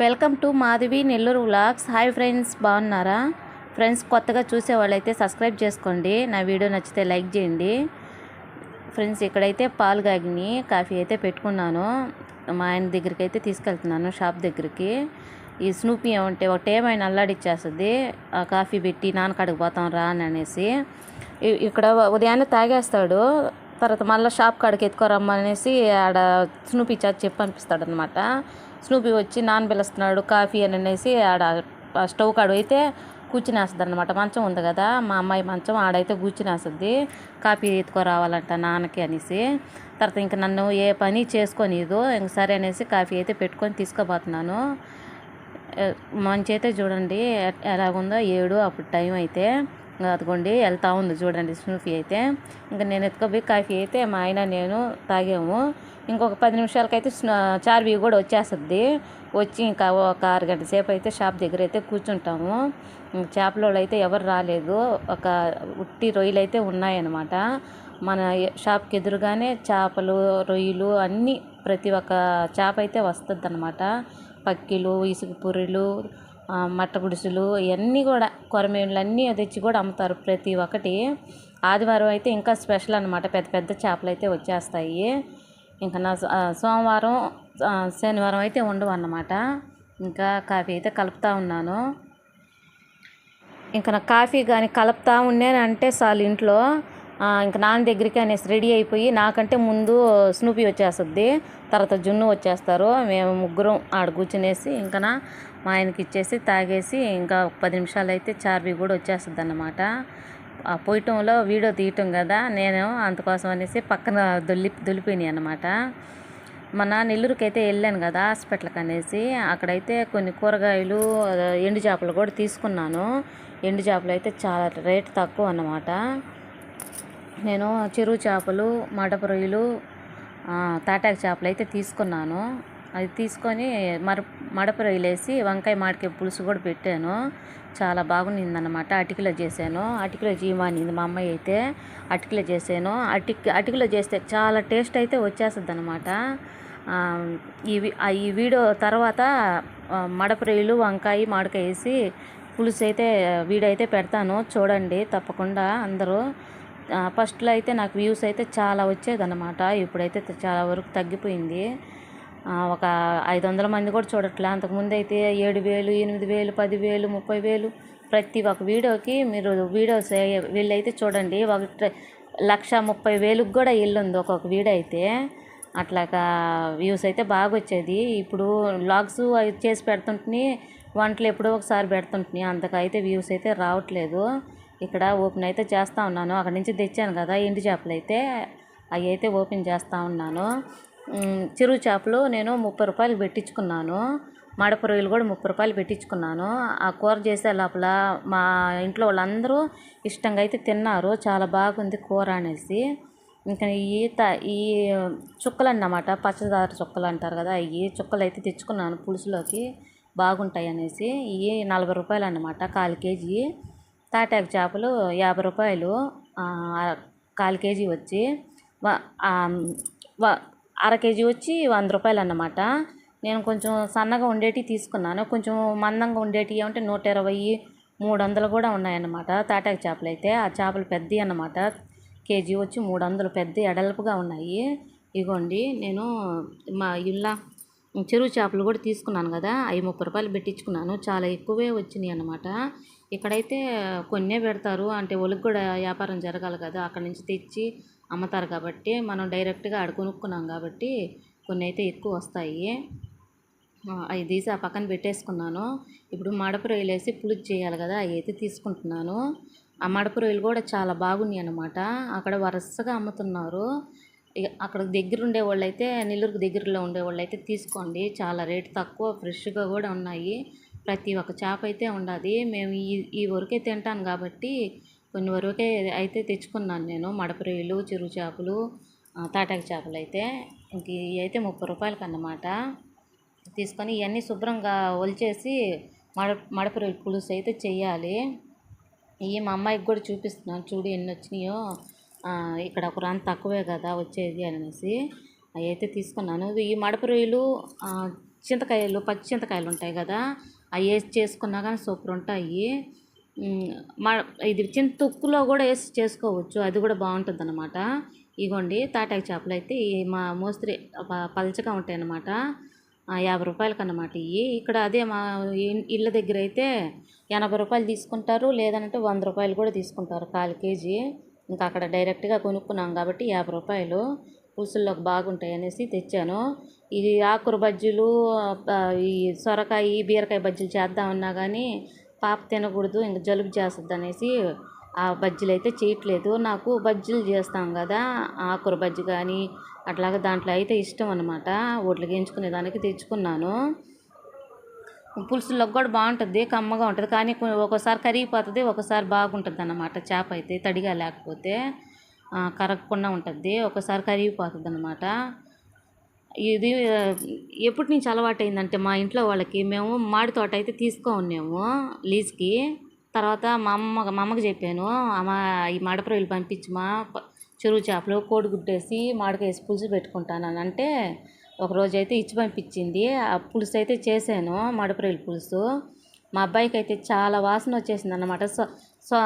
Welcome to Madhavi Nellore vlogs. Hi friends బాగున్నారా? Friends కొత్తగా చూసే వాళ్ళైతే సబ్స్క్రైబ్ చేసుకోండి. నా వీడియో నచ్చితే లైక్ చేయండి. ఫ్రెండ్స్ ఇక్కడైతే పాలు కాగిని కాఫీ అయితే పెట్టుకున్నాను. మా ఆయన దగ్గరికి అయితే తీసుకెళ్తున్నాను షాప్ దగ్గరికి. ఈ స్నూపీ ఏమంటే ఒకటి ఏమైనా అల్లాడిచ్చేస్తుంది. ఆ కాఫీ పెట్టి నాన్నకాడికి పోతాం రా అని అనేసి. ఇక్కడ ఉదయాన్నే తాగేస్తాడు. తర్వాత మళ్ళీ షాప్ కాడికి ఎత్తుకోరమ్మనేసి ఆడ స్నూపీ చాచి చెప్పి పంపిస్తాడు అనమాట స్నూపీ వచ్చి నాన్న పిలుస్తున్నాడు కాఫీ అని అనేసి ఆడ ఆ స్టవ్ కాడ అయితే కూర్చునేస్తుంది అనమాట మంచం ఉంది కదా మా అమ్మాయి మంచం ఆడైతే కూర్చునేస్తుంది. కాఫీ ఎత్తుకోరావాలంట నాన్నకి అనేసి. తర్వాత ఇంక నన్ను ఏ పని చేసుకోనిదు ఇంక సరే అనేసి కాఫీ అయితే పెట్టుకొని తీసుకోబోతున్నాను మంచి అయితే చూడండి ఎలాగుందో ఏడు అప్పుడు టైం అయితే. అదిగోండి వెళ్తా ఉంది చూడండి స్నూఫీ అయితే. ఇంకా నేను ఎత్తుకోబోయి కాఫీ అయితే మా ఆయన నేను తాగాము. ఇంకొక పది నిమిషాలకైతే స్న- చార్వి కూడా వచ్చేస్తుంది. వచ్చి ఇంకా ఒక ఆరు గంట సేపు అయితే షాప్ దగ్గర అయితే కూర్చుంటాము. ఇంక చేపల అయితే ఎవరు రాలేదు. ఒక ఉట్టి రొయ్యలు అయితే ఉన్నాయన్నమాట. మన షాప్కి ఎదురుగానే చేపలు రొయ్యలు అన్నీ ప్రతి ఒక్క చేప అయితే వస్తుంది అనమాట పక్కిలు ఇసుక పుర్రెలు మట్ట గుడిసెలు ఇవన్నీ కూడా కొరమేళ్ళు అన్నీ తెచ్చి కూడా అమ్ముతారు ప్రతి ఒక్కటి. ఆదివారం అయితే ఇంకా స్పెషల్ అనమాట పెద్ద పెద్ద చేపలు అయితే వచ్చేస్తాయి. ఇంకా నా సోమవారం శనివారం అయితే ఉండవు అన్నమాట. ఇంకా కాఫీ అయితే కలుపుతూ ఉన్నాను. ఇంకా నా కాఫీ కానీ కలుపుతూ ఉన్నానంటే చాలు ఇంట్లో ఇంకా ఇంక నాన్న దగ్గరికి అనేసి రెడీ అయిపోయి నాకంటే ముందు స్నూపీ వచ్చేస్తుంది. తర్వాత జున్ను వచ్చేస్తారు. మేము ముగ్గురం ఆడ కూర్చునేసి ఇంకా మా ఆయనకి ఇచ్చేసి తాగేసి ఇంకా ఒక పది నిమిషాలు అయితే చార్వి కూడా వచ్చేస్తుంది అన్నమాట ఆ పోయటంలో వీడియో తీయటం కదా నేను అందుకోసం అనేసి పక్కన దొల్లి దొల్లిపోయినాయి అన్నమాట మన నెల్లూరుకి అయితే వెళ్ళాను కదా హాస్పిటల్కి అనేసి అక్కడైతే కొన్ని కూరగాయలు ఎండు చేపలు కూడా తీసుకున్నాను. ఎండు చేపలు అయితే చాలా రేట్ తక్కువ అన్నమాట. నేను చెరువు చేపలు మడప రొయ్యలు తాటాకు చేపలు అయితే తీసుకున్నాను. అది తీసుకొని మర మడప రొయ్యలేసి వంకాయ మాడికాయ పులుసు కూడా పెట్టాను. చాలా బాగుండిందన్నమాట. అటికలో చేశాను. అటికలో జీవానింది మా అమ్మాయి అయితే. అటికలో చేశాను. అటిక్ అటికలో చేస్తే చాలా టేస్ట్ అయితే వచ్చేస్తుంది అనమాట ఈ ఈ వీడియో తర్వాత మడప రొయ్యలు వంకాయ మాడకాయ వేసి పులుసు అయితే వీడియో అయితే పెడతాను. చూడండి తప్పకుండా అందరూ. ఫస్ట్లో అయితే నాకు వ్యూస్ అయితే చాలా వచ్చేదన్నమాట. ఇప్పుడైతే చాలా వరకు తగ్గిపోయింది. ఒక ఐదు వందల మంది కూడా చూడట్లే. అంతకుముందు అయితే ఏడు వేలు ఎనిమిది వేలు పది వేలు ముప్పై వేలు ప్రతి ఒక్క వీడియోకి మీరు వీడియోస్ వీళ్ళైతే చూడండి. ఒక లక్ష ముప్పై వేలకు కూడా ఉంది ఒక్కొక్క వీడియో అయితే అట్లాగా వ్యూస్ అయితే బాగా వచ్చేది ఇప్పుడు లాగ్స్ అవి చేసి పెడుతుంటుని వంటలు ఎప్పుడో ఒకసారి పెడుతుంటుని. అంతకైతే వ్యూస్ అయితే రావట్లేదు. ఇక్కడ ఓపెన్ అయితే చేస్తూ ఉన్నాను. అక్కడి నుంచి తెచ్చాను కదా ఎండు చేపలు అయితే అవి అయితే ఓపెన్ చేస్తూ ఉన్నాను. చెరువు చేపలు నేను ముప్పై రూపాయలు పెట్టించుకున్నాను. మడప రొయ్యలు కూడా ముప్పై రూపాయలు పెట్టించుకున్నాను. ఆ కూర చేసే లోపల మా ఇంట్లో వాళ్ళందరూ ఇష్టంగా అయితే తిన్నారు. చాలా బాగుంది కూర అనేసి. ఇంకా ఈ ఈ చుక్కలు అన్నమాట పచ్చదార చుక్కలు అంటారు కదా ఈ చుక్కలు అయితే తెచ్చుకున్నాను పులుసులోకి. బాగుంటాయి అనేసి. ఇవి నలభై రూపాయలు అన్నమాట కాలు కేజీ. తాటాకు చేపలు యాభై రూపాయలు. కాలు కేజీ వచ్చి. అర కేజీ వచ్చి వంద రూపాయలు అన్నమాట నేను కొంచెం సన్నగా ఉండేటివి తీసుకున్నాను. కొంచెం మందంగా ఉండేటివి అంటే నూట ఇరవై మూడు వందలు కూడా ఉన్నాయన్నమాట. తాటాకు చేపలు అయితే ఆ చేపలు పెద్దవి అన్నమాట. కేజీ వచ్చి మూడు వందలు పెద్ద ఎడల్పుగా ఉన్నాయి. ఇగోండి నేను మా ఇళ్ళ చెరువు చేపలు కూడా తీసుకున్నాను కదా అవి ముప్పై రూపాయలు పెట్టించుకున్నాను. చాలా ఎక్కువే వచ్చినాయి అన్నమాట. ఇక్కడైతే కొన్నే పెడతారు. అంటే ఒలికి కూడా వ్యాపారం జరగాలి కదా అక్కడ నుంచి తెచ్చి అమ్ముతారు కాబట్టి మనం డైరెక్ట్గా ఆడ కొనుక్కున్నాం కాబట్టి కొన్ని అయితే ఎక్కువ వస్తాయి. అవి తీసి ఆ పక్కన పెట్టేసుకున్నాను. ఇప్పుడు మడప రొయ్యలు వేసి పులుసు చేయాలి కదా అవి అయితే తీసుకుంటున్నాను. ఆ మడప రొయ్యలు కూడా చాలా బాగున్నాయి అన్నమాట. అక్కడ వరుసగా అమ్ముతున్నారు. ఇక అక్కడ దగ్గర ఉండే వాళ్ళు అయితే నెల్లూరుకు దగ్గరలో ఉండేవాళ్ళు అయితే తీసుకోండి. చాలా రేట్ తక్కువ ఫ్రెష్గా కూడా ఉన్నాయి. ప్రతి ఒక్క చేప అయితే ఉండదు. మేము ఈ ఈ వరకే తింటాను కాబట్టి కొన్ని వరకే అయితే తెచ్చుకున్నాను నేను. మడప చెరువు చేపలు తాటాకు చేపలు అయితే. ఇంక ఇవి అయితే ముప్పై రూపాయలకి అన్నమాట. తీసుకొని ఇవన్నీ శుభ్రంగా ఒలిచేసి మడ మడప పులుసు అయితే చెయ్యాలి. ఇవి మా అమ్మాయికి కూడా చూపిస్తున్నాను. చూడు ఎన్ని వచ్చినాయో. ఇక్కడ ఒక రాన్ తక్కువే కదా వచ్చేది అనేసి అవి అయితే తీసుకున్నాను. ఈ మడప రొయ్యలు చింతకాయలు పచ్చి చింతకాయలు ఉంటాయి కదా అవి వేసి చేసుకున్నా కానీ సూపర్ ఉంటాయి. మా ఇది చిన్న తొక్కులో కూడా వేసి చేసుకోవచ్చు. అది కూడా బాగుంటుంది అనమాట ఇగోండి తాటాకు చేపలు అయితే ఈ మా మోస్త్రి ప- పలచగా ఉంటాయి అన్నమాట యాభై రూపాయలకి అన్నమాట ఇవి ఇక్కడ అదే మా ఇళ్ళ దగ్గర అయితే ఎనభై రూపాయలు తీసుకుంటారు లేదంటే వంద రూపాయలు కూడా తీసుకుంటారు కాల్ కేజీ. ఇంకా అక్కడ డైరెక్ట్గా కొనుక్కున్నాం కాబట్టి యాభై రూపాయలు పులుసుల్లోకి బాగుంటాయి అనేసి తెచ్చాను. ఇది ఆకుర బజ్జీలు ఈ సొరకాయ బీరకాయ బజ్జీలు చేద్దామన్నా కానీ పాప తినకూడదు ఇంకా జలుబు చేస్తుంది అనేసి ఆ బజ్జీలు అయితే చేయట్లేదు. నాకు బజ్జీలు చేస్తాం కదా ఆకుర బజ్జీ కానీ అట్లాగా దాంట్లో అయితే ఇష్టం అనమాట ఓట్లు గెంచుకునే దానికి తెచ్చుకున్నాను. పులుసులోకి కూడా బాగుంటుంది కమ్మగా ఉంటుంది. కానీ ఒకసారి ఒక్కోసారి కరిగిపోతుంది ఒకసారి బాగుంటుంది అన్నమాట. చేప అయితే తడిగా లేకపోతే కరగకుండా ఉంటుంది. ఒకసారి కరిగిపోతుంది అన్నమాట. ఇది ఎప్పటి నుంచి అలవాటైందంటే మా ఇంట్లో వాళ్ళకి మేము మాడి తోట అయితే తీసుకో ఉన్నాము లీజ్కి. తర్వాత మా అమ్మ మా అమ్మకి చెప్పాను అమ్మ ఈ మాడప్రొయ్యలు పంపించమా చెరువు చేపలు కోడిగుడ్డేసి మామిడికాయ వేసి పులుసు పెట్టుకుంటానని. అంటే ఒకరోజు అయితే ఇచ్చి పంపించింది ఆ పులుసు అయితే చేశాను మాడప్రొయ్యల పులుసు. మా అబ్బాయికి అయితే చాలా వాసన వచ్చేసింది అన్నమాట సో సో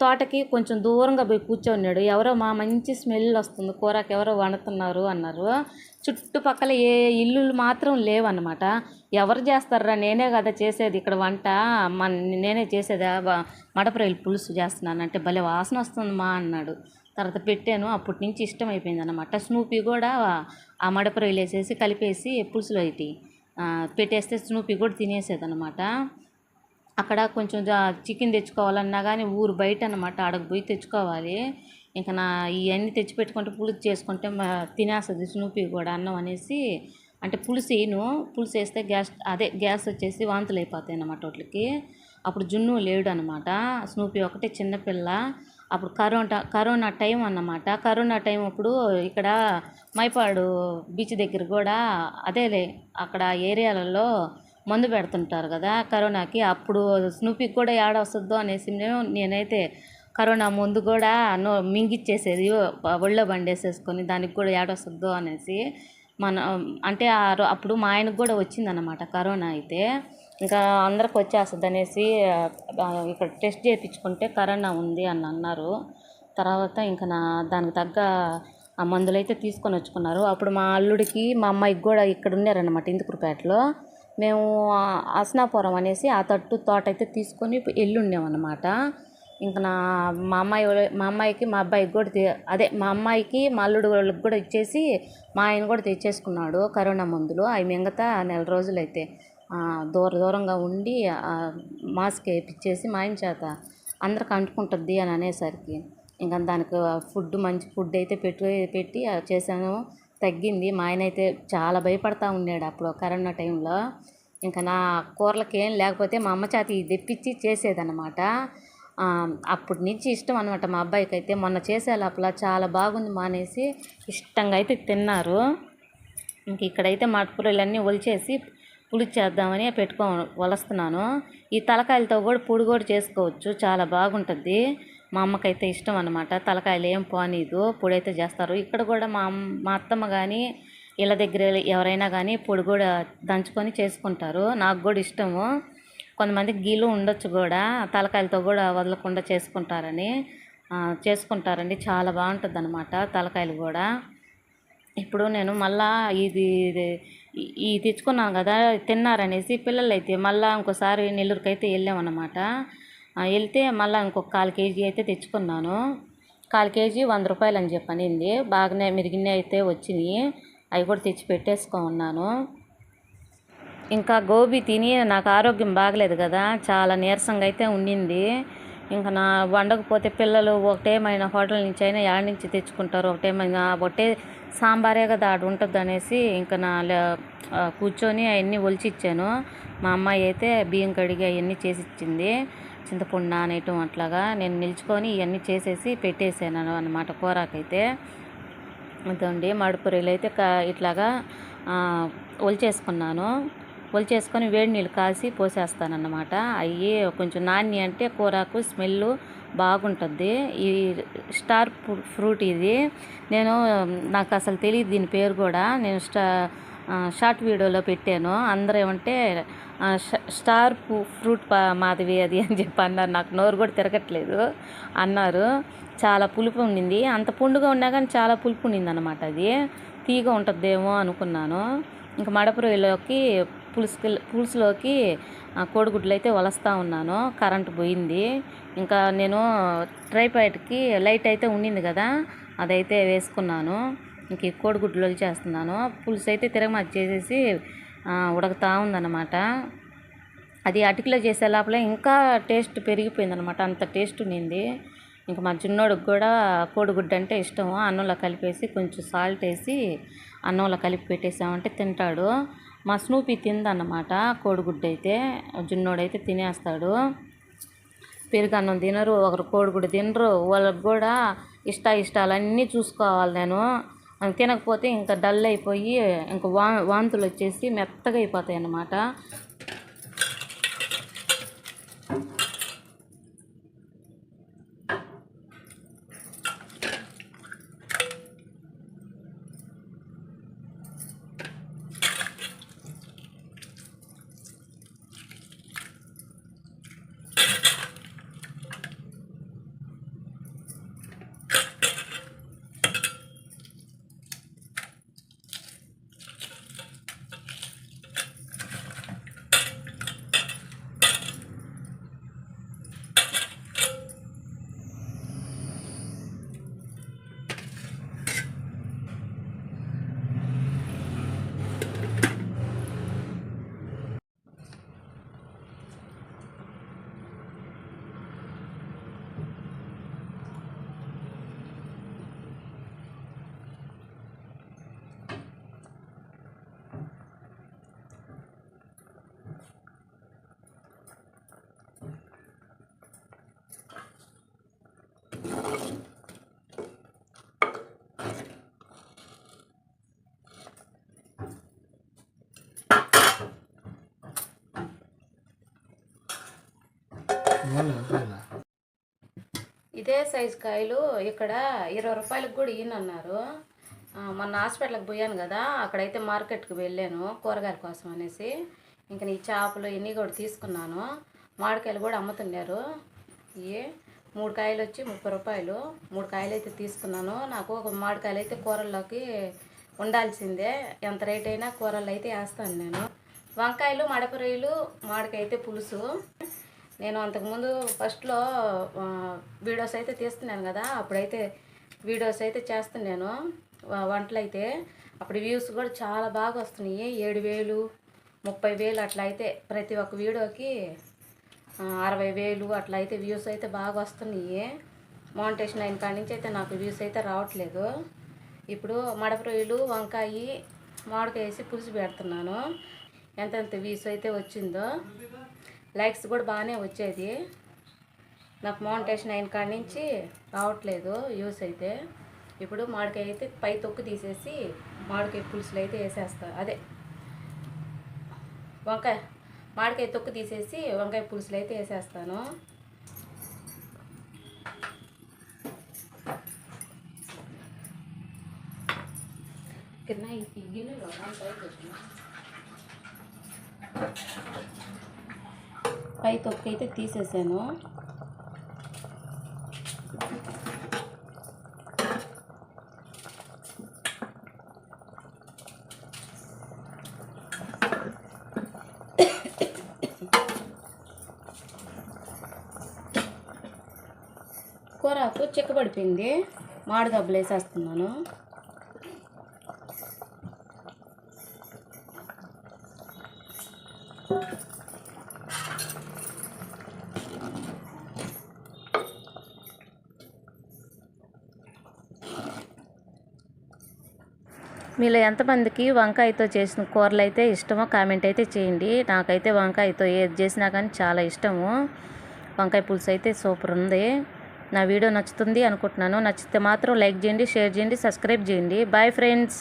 తోటకి కొంచెం దూరంగా పోయి కూర్చోన్నాడు. ఎవరో మా మంచి స్మెల్ వస్తుంది కూరకి ఎవరో వండుతున్నారు అన్నారు. చుట్టుపక్కల ఏ ఇల్లులు మాత్రం లేవన్నమాట. ఎవరు చేస్తారా నేనే కదా చేసేది ఇక్కడ వంట. మన నేనే చేసేదా? బ- పులుసు చేస్తున్నాను అంటే భలే వాసన వస్తుంది మా అన్నాడు. తర్వాత పెట్టాను అప్పటి నుంచి ఇష్టం అయిపోయింది అనమాట స్నూపీ కూడా ఆ మడపరొయ్యలు వేసేసి కలిపేసి పులుసులో అయితే పెట్టేస్తే స్నూపీ కూడా తినేసేది అనమాట అక్కడ కొంచెం జా- చికెన్ తెచ్చుకోవాలన్నా కానీ ఊరు బయట అనమాట ఆడకు పోయి తెచ్చుకోవాలి. ఇంకా నా ఇవన్నీ తెచ్చి పెట్టుకుంటే పులుసు చేసుకుంటే తినేస్తుంది స్నూపీ కూడా అన్నం అనేసి. అంటే పులుసు వేయను పులుసు వేస్తే గ్యాస్ అదే గ్యాస్ వచ్చేసి వాంతులు అయిపోతాయి అన్నమాట వాటికి అప్పుడు జున్ను లేడు అనమాట స్నూపీ ఒకటే చిన్నపిల్ల అప్పుడు కరోనా కరోనా టైం అన్నమాట. కరోనా టైం అప్పుడు ఇక్కడ మైపాడు బీచ్ దగ్గర కూడా అదేలే అక్కడ ఏరియాలలో మందు పెడుతుంటారు కదా కరోనాకి. అప్పుడు స్నూపీకి కూడా ఏడ వస్తుందో అనేసి నేను నేనైతే కరోనా ముందు కూడా నో మింగిచ్చేసేది ఒళ్ళో బండేసేసుకొని దానికి కూడా ఏడ వస్తుందో అనేసి మన అంటే ఆ రో- అప్పుడు మా ఆయనకు కూడా వచ్చిందన్నమాట కరోనా అయితే. ఇంకా అందరికి వచ్చేస్తుంది అనేసి ఇక్కడ టెస్ట్ చేయించుకుంటే కరోనా ఉంది అని అన్నారు. తర్వాత ఇంకా నా దానికి తగ్గ ఆ మందులు అయితే తీసుకొని వచ్చుకున్నారు. అప్పుడు మా అల్లుడికి మా అమ్మాయికి కూడా ఇక్కడ ఉన్నారనమాట ఇందుకురుపేటలో. మేము అసనాపురం అనేసి ఆ తట్టు తోట అయితే తీసుకొని వెళ్ళుండామన్నమాట ఇంకా నా మా అమ్మాయి మా అమ్మాయికి మా అబ్బాయికి కూడా అదే మా అమ్మాయికి మా అల్లుడు వాళ్ళకి కూడా ఇచ్చేసి మా ఆయన కూడా తెచ్చేసుకున్నాడు కరోనా మందులు. అవి మిగతా నెల రోజులైతే. దూర దూరంగా ఉండి మాస్క్ వేయించేసి మా ఆయన చేత అందరికి అంటుకుంటుంది అని అనేసరికి. ఇంకా దానికి ఫుడ్ మంచి ఫుడ్ అయితే పెట్టి పెట్టి చేశాను. తగ్గింది. మా ఆయన అయితే చాలా భయపడతా ఉన్నాడు అప్పుడు కరోనా టైంలో. ఇంకా నా కూరలకి ఏం లేకపోతే మా అమ్మ చేత ఇది తెప్పించి చేసేదన్నమాట. అప్పటి నుంచి ఇష్టం అనమాట మా అబ్బాయికి అయితే. మొన్న చేసే లోపల చాలా బాగుంది మానేసి ఇష్టంగా అయితే తిన్నారు. ఇంక ఇక్కడైతే మటకూరలన్నీ ఒలిచేసి పులుసు చేద్దామని పెట్టుకో వలుస్తున్నాను. ఈ తలకాయలతో కూడా పొడి కూడా చేసుకోవచ్చు. చాలా బాగుంటుంది. మా అమ్మకైతే ఇష్టం అనమాట తలకాయలు ఏం పోనీదు. పొడి అయితే చేస్తారు. ఇక్కడ కూడా మా మా అత్తమ్మ కానీ ఇళ్ళ దగ్గర ఎవరైనా కానీ పొడి కూడా దంచుకొని చేసుకుంటారు. నాకు కూడా ఇష్టము. కొంతమంది గీలు ఉండొచ్చు కూడా. తలకాయలతో కూడా వదలకుండా చేసుకుంటారని చేసుకుంటారండి. చాలా బాగుంటుంది అనమాట తలకాయలు కూడా. ఇప్పుడు నేను మళ్ళా ఇది ఇది ఈ- తెచ్చుకున్నాం కదా తిన్నారనేసి పిల్లలు అయితే మళ్ళీ ఇంకోసారి నెల్లూరుకి అయితే వెళ్ళామన్నమాట వెళ్తే మళ్ళీ ఇంకొక కాలు కేజీ అయితే తెచ్చుకున్నాను. కాలు కేజీ వంద రూపాయలు అని చెప్పి అనింది బాగానే మిరిగిన అయితే వచ్చినాయి. అవి కూడా తెచ్చి పెట్టేసుకో ఉన్నాను ఇంకా గోబీ తిని నాకు ఆరోగ్యం బాగలేదు కదా చాలా నీరసంగా అయితే ఉండింది. ఇంకా నా వండకపోతే పిల్లలు ఒకటేమైనా హోటల్ నుంచి అయినా యాడ్ నుంచి తెచ్చుకుంటారు ఒకటేమైనా ఒకటే సాంబారే కదా ఆడ ఉంటుంది అనేసి ఇంకా నా కూర్చొని అవన్నీ ఒలిచి ఇచ్చాను మా అమ్మాయి అయితే బియ్యం కడిగి అవన్నీ చేసి ఇచ్చింది చింతపండు నానేయటం అట్లాగా. నేను నిల్చుకొని ఇవన్నీ చేసేసి పెట్టేసాను అనమాట కూరకైతే. అదండి మడుపురీలు అయితే కా ఇట్లాగా ఒలిచేసుకున్నాను. ఒలిచేసుకొని వేడి నీళ్ళు కాసి పోసేస్తానన్నమాట. అవి కొంచెం నాణ్య అంటే కూరకు స్మెల్ బాగుంటుంది. ఈ స్టార్ ఫ్రూట్ ఇది. నేను నాకు అసలు తెలియదు దీని పేరు కూడా. నేను స్టా షార్ట్ వీడియోలో పెట్టాను. అందరూ ఏమంటే ష- స్టార్ ఫ్రూట్ మాధవి అది అని చెప్పి అన్నారు. నాకు నోరు కూడా తిరగట్లేదు అన్నారు. చాలా పులుపు ఉండింది. అంత పుండుగా ఉన్నా కానీ చాలా పులుపు ఉండింది అనమాట అది. తీగ ఉంటుందేమో అనుకున్నాను. ఇంకా మడప రొయ్యలోకి పులుసుకి పులుసులోకి కోడిగుడ్లు అయితే వలస్తా ఉన్నాను. కరెంట్ పోయింది. ఇంకా నేను ట్రైపాయిట్కి లైట్ అయితే ఉండింది కదా అదైతే వేసుకున్నాను. ఇంక ఈ కోడిగుడ్లు చేస్తున్నాను. పులుసు అయితే తిరగమాత చేసేసి ఉడకతా ఉందన్నమాట. అది అటుకులో చేసే లోపల ఇంకా టేస్ట్ పెరిగిపోయిందనమాట అంత టేస్ట్ ఉండింది. ఇంకా మా చిన్నోడికి కూడా కోడిగుడ్డు అంటే ఇష్టం. అన్నంలో కలిపేసి కొంచెం సాల్ట్ వేసి అన్నంలో కలిపి పెట్టేసామంటే తింటాడు. మా స్నూపీ తిందన్నమాట కోడిగుడ్డు అయితే జున్నోడైతే తినేస్తాడు. పెరుగన్నం తినరు ఒకరు కోడిగుడ్డు తినరు. వాళ్ళకి కూడా ఇష్ట ఇష్టాలన్నీ చూసుకోవాలి నేను. తినకపోతే ఇంకా డల్ అయిపోయి ఇంకా వా వాంతులు వచ్చేసి మెత్తగా అయిపోతాయి అన్నమాట ఇదే సైజు కాయలు ఇక్కడ ఇరవై రూపాయలకు కూడా ఈయనన్నారు. మొన్న హాస్పిటల్కి పోయాను కదా అక్కడైతే మార్కెట్కి వెళ్ళాను కూరగాయల కోసం అనేసి. ఇంకా నీ చేపలు ఇవన్నీ కూడా తీసుకున్నాను. మామిడికాయలు కూడా అమ్ముతున్నారు ఇవి మూడు కాయలు వచ్చి ముప్పై రూపాయలు. మూడు కాయలు అయితే తీసుకున్నాను. నాకు ఒక మామిడికాయలు అయితే కూరల్లోకి ఉండాల్సిందే. ఎంత రేట్ అయినా కూరల్లో అయితే వేస్తాను నేను. వంకాయలు మడపరొయ్యలు మామిడికాయ అయితే పులుసు. నేను అంతకుముందు ఫస్ట్లో వీడియోస్ అయితే తీస్తున్నాను కదా అప్పుడైతే వీడియోస్ అయితే చేస్తున్నాను. వంటలు అయితే అప్పుడు వ్యూస్ కూడా చాలా బాగా వస్తున్నాయి. ఏడు వేలు ముప్పై వేలు అట్లా అయితే ప్రతి ఒక్క వీడియోకి అరవై వేలు అట్లా అయితే వ్యూస్ అయితే బాగా వస్తున్నాయి. మౌంటేషన్ అయిన కాడి నుంచి అయితే నాకు వ్యూస్ అయితే రావట్లేదు. ఇప్పుడు మడపరొయ్యలు వంకాయి మామిడికాయ వేసి పులుసు పెడుతున్నాను. ఎంతెంత వ్యూస్ అయితే వచ్చిందో. లైక్స్ కూడా బాగానే వచ్చేది. నాకు మౌంటేషన్ అయిన కాడి నుంచి రావట్లేదు యూస్ అయితే. ఇప్పుడు మామిడికాయ అయితే పై తొక్కు తీసేసి మామిడికాయ పులుసులు అయితే వేసేస్తా. అదే. వంకాయ మామిడికాయ తొక్కు తీసేసి వంకాయ పులుసులు అయితే వేసేస్తాను. కింద ఈ గిన్నెలో వంకాయ పై తొక్కు అయితే తీసేసాను. కూరకు చిక్కబడిపోయింది. మామిడి దబ్బలు వేసేస్తున్నాను. మీలో ఎంతమందికి వంకాయతో చేసిన కూరలు అయితే ఇష్టమో కామెంట్ అయితే చేయండి. నాకైతే వంకాయతో ఏది చేసినా కానీ చాలా ఇష్టము. వంకాయ పులుసు అయితే సూపర్ ఉంది. నా వీడియో నచ్చుతుంది అనుకుంటున్నాను. నచ్చితే మాత్రం లైక్ చేయండి షేర్ చేయండి సబ్స్క్రైబ్ చేయండి. Bye friends.